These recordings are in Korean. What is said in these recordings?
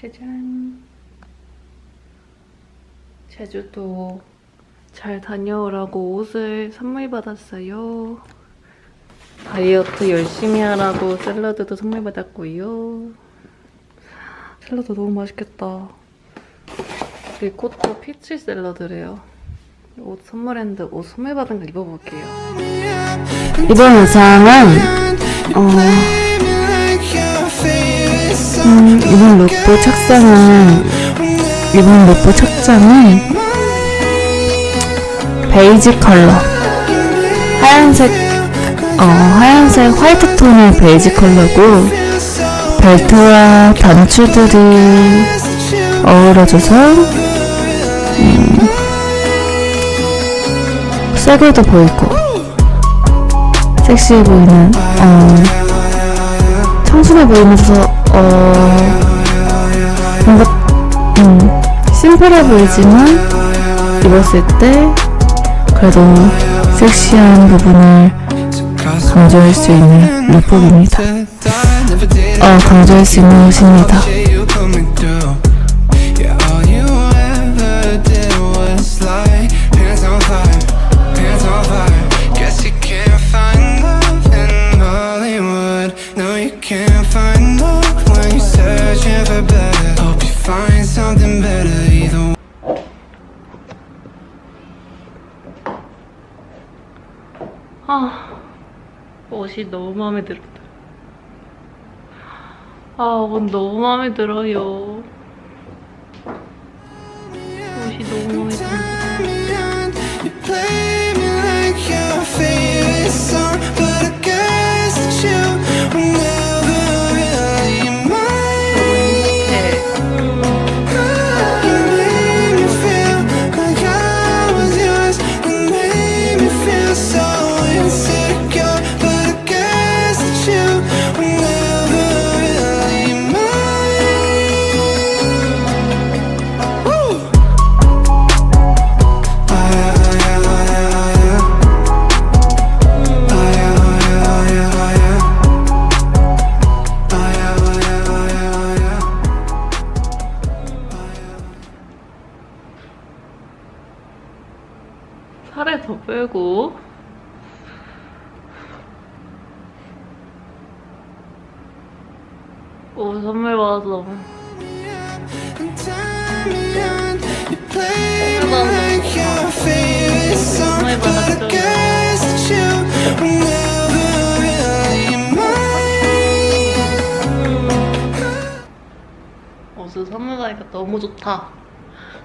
짜잔. 제주도 잘 다녀오라고 옷을 선물 받았어요. 다이어트 열심히 하라고 샐러드도 선물 받았고요. 샐러드 너무 맛있겠다. 리코타 피치 샐러드래요. 옷 선물했는데 옷 선물 받은 거 입어볼게요. 이번 의상은 어, 음, 이번 룩부 착장은 이번 룩부 착장은 베이지 컬러. 하얀색 어, 하얀색 화이트 톤의 베이지 컬러고 벨트와 단추들이 어우러져서 음, 쇠고도 보이고 섹시해 보이는 어 청순해 보이면서 어 뭔가 음 심플해 보이지만 입었을 때 그래도 섹시한 부분을 강조할 수 있는 룩북입니다. 어 강조할 수 있는 옷입니다. Can't find love when you're searching for better. Hope you find something better either way. 아, 옷이 너무 마음에 들었다. 아, 옷 너무 마음에 들어요. 옷이 너무 마음에 들어요. 살에 더 빼고 옷 선물 never really mine. 옷을 선물 받으니까 너무 좋다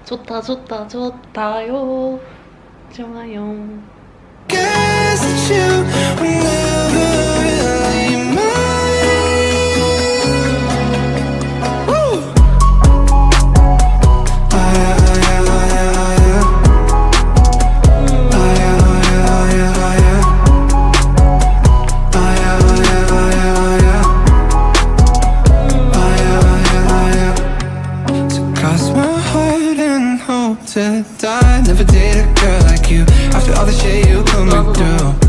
좋다 좋다 좋다요 좋아요 do.